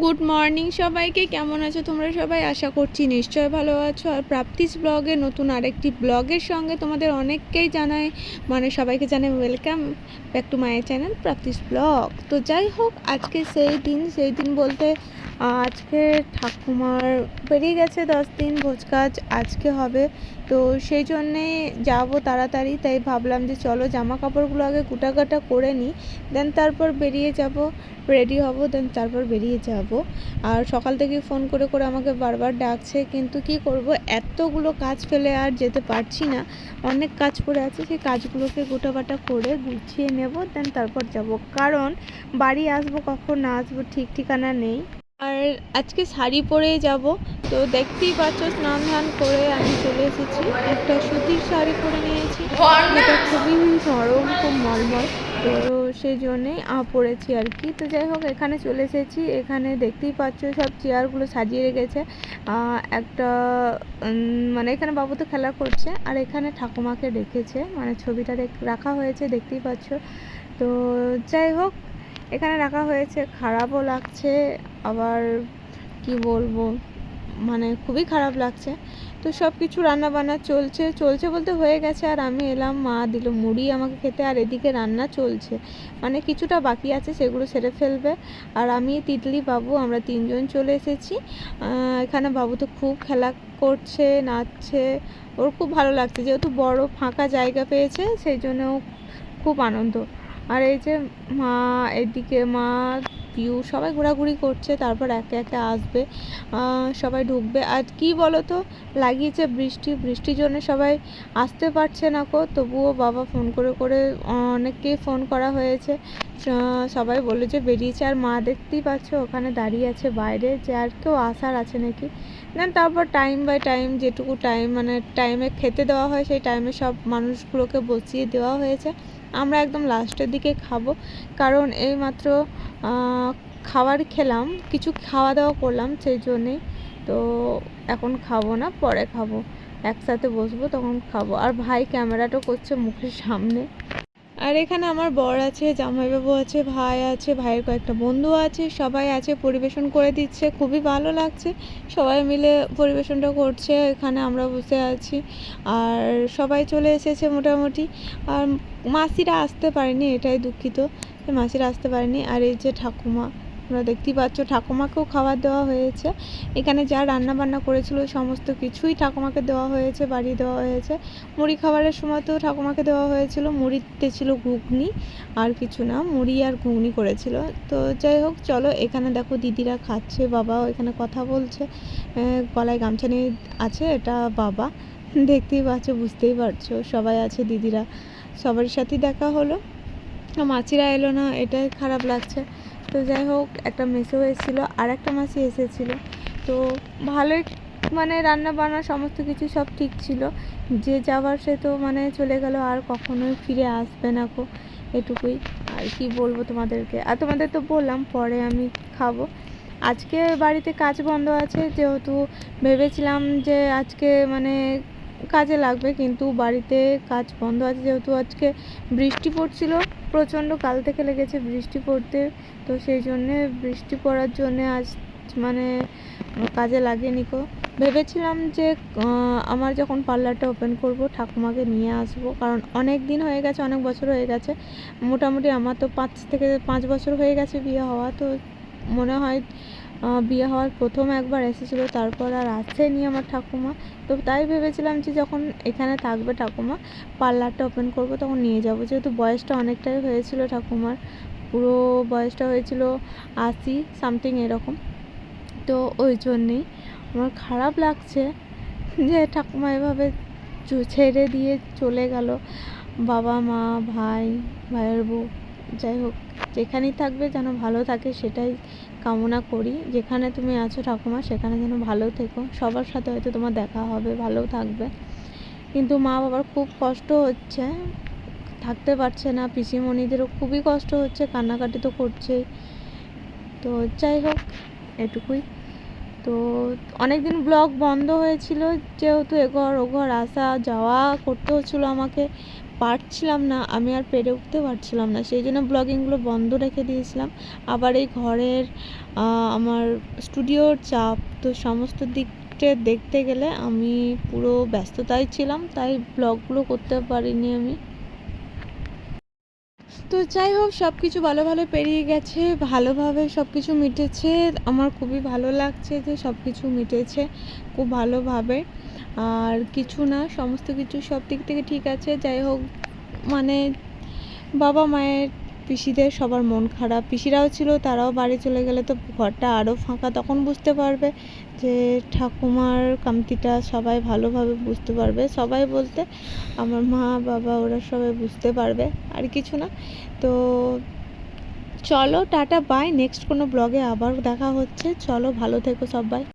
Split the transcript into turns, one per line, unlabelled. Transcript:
Good morning সবাইকে, কেমন আছো তোমরা সবাই? আশা করছি নিশ্চয় ভালো আছো। আর প্রাপ্তিস ব্লগে নতুন আরেকটি ব্লগের সঙ্গে তোমাদের অনেককেই জানাই মানে সবাইকে জানাই welcome back to my channel Prapti's blog. তো যাই হোক, আজকে সেই দিন সেই দিন বলতে আজকে ঠাকুমার বেরিয়ে গেছে দশ দিন ভোজ কাজ। আজকে হবে তো সেই জন্যে যাব তাড়াতাড়ি, তাই ভাবলাম যে চলো জামা কাপড়গুলো আগে কুটাকাটা করে নিই দেন তারপর বেরিয়ে যাব রেডি হব দেন তারপর বেরিয়ে যাব। আর সকাল থেকে ফোন করে করে আমাকে বারবার ডাকছে, কিন্তু কি করব, এতগুলো কাজ ফেলে আর যেতে পারছি না। অনেক কাজ পড়ে আছে, সেই কাজগুলোকে গোটাবাটা করে গুছিয়ে নেব দেন তারপর যাব। কারণ বাড়ি আসব কখন, না আসব ঠিক ঠিকানা নেই। আর আজকে শাড়ি পরেই যাব। তো দেখতেই পাচ্ছ, স্নান ধান করে আমি চলে এসেছি। একটা সুতির শাড়ি পরে নিয়েছি। এটা খুবই নরম, খুব মলমল। তো সেই জন্যেই পড়েছি আর কি। তো যাই হোক, এখানে চলে এসেছি। এখানে দেখতেই পাচ্ছ, সব চেয়ারগুলো সাজিয়ে রেখেছে। একটা মানে এখানে বাবু তো খেলা করছে। আর এখানে ঠাকুমাকে রেখেছে মানে ছবিটা রাখা হয়েছে, দেখতেই পাচ্ছ। তো যাই হোক এখানে রাখা হয়েছে, খারাপও লাগছে, আবার কি বলব মানে খুবই খারাপ লাগছে। তো সব কিছু রান্না বান্না চলছে চলছে বলতে হয়ে গেছে, আর আমি এলাম, মা দিল মুড়ি আমাকে খেতে, আর এদিকে রান্না চলছে। মানে কিছুটা বাকি আছে, সেগুলো সেরে ফেলবে। আর আমি তিতলি বাবু, আমরা তিনজন চলে এসেছি। এখানে বাবু তো খুব খেলা করছে, নাচছে, ওর খুব ভালো লাগছে। যেহেতু বড় ফাঁকা জায়গা পেয়েছে, সেই জন্য খুব আনন্দ। আর এই যে মা, এদিকে মা পিউ সবাই ঘোরাঘুরি করছে, তারপর একে একে আসবে সবাই ঢুকবে। আর কি বলো তো লাগিয়েছে বৃষ্টি, বৃষ্টির জন্য সবাই আসতে পারছে না কো, তবুও বাবা ফোন করে করে অনেককেই ফোন করা হয়েছে। সবাই বলল যে বেরিয়েছে, আর মা দেখতেই পাচ্ছ, ওখানে দাঁড়িয়ে আছে বাইরে, যে আর কেউ আসার আছে নাকি। দেন তারপর টাইম বাই টাইম যেটুকু টাইম মানে টাইমে খেতে দেওয়া হয়, সেই টাইমে সব মানুষগুলোকে বসিয়ে দেওয়া হয়েছে। আমরা একদম লাস্টের দিকে খাব। কারণ এই মাত্র খাবার খেলাম, কিছু খাওয়া দাওয়া করলাম সেই জন্যেই। তো এখন খাব না, পরে খাব। একসাথে বসবো, তখন খাব। আর ভাই ক্যামেরাটা করছে মুখের সামনে। আর এখানে আমার বর আছে, জামাইবাবু আছে, ভাই আছে, ভাইয়ের কয়েকটা বন্ধু আছে, সবাই আছে, পরিবেশন করে দিচ্ছে, খুবই ভালো লাগছে। সবাই মিলে পরিবেশনটা করছে, এখানে আমরা বসে আছি। আর সবাই চলে এসেছে মোটামুটি। আর মাসিরা আসতে পারেনি, এটাই দুঃখিত মাসিরা আসতে পারেনি। আর এই যে ঠাকুমা তোমরা দেখতেই পাচ্ছ ঠাকুমাকেও খাবার দেওয়া হয়েছে। এখানে যা রান্না বান্না করেছিল সমস্ত কিছুই ঠাকুমাকে দেওয়া হয়েছে বাড়ি দেওয়া হয়েছে। মুড়ি খাবারের সময় তো ঠাকুমাকে দেওয়া হয়েছিল। মুড়িতে ছিল ঘুগনি, আর কিছু না, মুড়ি আর ঘুগনি করেছিল। তো যাই হোক, চলো এখানে দেখো দিদিরা খাচ্ছে বাবা এখানে কথা বলছে। গলায় গামছা নিয়ে আছে, এটা বাবা। দেখতেই পাচ্ছ, বুঝতেই পারছ, সবাই আছে দিদিরা। সবার সাথেই দেখা হলো। মাছিরা এলো না, এটাই খারাপ লাগছে। তো যাই হোক, একটা মেসো হয়েছিল আর একটা মাসি এসেছিল। তো ভালোই মানে রান্না বান্না সমস্ত কিছু সব ঠিক ছিল। যে যাবার সে তো মানে চলে গেল, আর কখনোই ফিরে আসবে না কো এটুকুই। আর কি বলব তোমাদেরকে? আর তোমাদের তো বললাম, পরে আমি খাব। আজকে বাড়িতে কাজ বন্ধ আছে, যেহেতু ভেবেছিলাম যে আজকে মানে কাজে লাগবে, কিন্তু বাড়িতে কাজ বন্ধ আছে যেহেতু আজকে বৃষ্টি পড়ছিল, প্রচণ্ড কাল থেকে লেগেছে বৃষ্টি পড়তে। তো সেই জন্যে বৃষ্টি পড়ার জন্যে আজ মানে কাজে লাগেনি কো। ভেবেছিলাম যে আমার যখন পার্লারটা ওপেন করব, ঠাকুমাকে নিয়ে আসব। কারণ অনেক দিন হয়ে গেছে, অনেক বছর হয়ে গেছে। মোটামুটি আমার তো পাঁচ থেকে পাঁচ বছর হয়ে গেছে বিয়ে হওয়া, তো মনে হয় বিয়ে হওয়ার প্রথম একবার এসেছিল, তারপর আর আসেনি আমার ঠাকুমা। তো তাই ভেবেছিলাম যে যখন এখানে থাকবে ঠাকুমা, পার্লারটা ওপেন করব, তখন নিয়ে যাব। যেহেতু বয়সটা অনেকটাই হয়েছিল ঠাকুমার, পুরো বয়সটা হয়েছিল আশি সামথিং এরকম। তো ওই জন্যেই আমার খারাপ লাগছে যে ঠাকুমা এভাবে ছেড়ে দিয়ে চলে গেল। বাবা, মা, ভাই, ভাইয়ের বউ, যাই হোক, যেখানেই থাকবে যেন ভালো থাকে সেটাই কামনা করি। যেখানে তুমি আছো ঠাকুমা, সেখানে যেন ভালো থেকো। সবার সাথে হয়তো তোমার দেখা হবে ভালো থাকবে। কিন্তু মা বাবার খুব কষ্ট হচ্ছে। থাকতে পারছে না, পিসিমণিদেরও খুবই কষ্ট হচ্ছে, কান্নাকাটি তো করছেই। তো যাই হোক, এটুকুই। তো অনেক দিন ব্লগ বন্ধ হয়েছিল, যেহেতু এঘর ওঘর আসা যাওয়া করতে হচ্ছিল আমাকে, পারছিলাম না, আমি আর পেরে উঠতে পারছিলাম না, সেই জন্য ব্লগিংগুলো বন্ধ রেখে দিয়েছিলাম। আবার এই ঘরের আমার স্টুডিওর চাপ, তো সমস্ত দিকটা দেখতে গেলে আমি পুরো ব্যস্ততায় ছিলাম, তাই ব্লগগুলো করতে পারিনি আমি। তো যাই হোক সব কিছু ভালো ভালো পেরিয়ে গেছে, ভালোভাবে সব কিছু মিটেছে। আমার খুবই ভালো লাগছে যে সব কিছু মিটেছে খুব ভালোভাবে। আর কিছু না, সমস্ত কিছু সব দিক থেকে ঠিক আছে। যাই হোক মানে বাবা মায়ের পিসিদের সবার মন খারাপ। পিসিরাও ছিল, তারাও বাড়ি চলে গেলে তো ঘরটা আরও ফাঁকা, তখন বুঝতে পারবে যে ঠাকুমার কামতিটা সবাই ভালোভাবে বুঝতে পারবে। সবাই বলতে আমার মা, বাবা, ওরা সবাই বুঝতে পারবে, আর কিছু না। তো চলো, টাটা বাই নেক্সট কোনো ব্লগে আবার দেখা হচ্ছে। চলো, ভালো থেকো সবাই।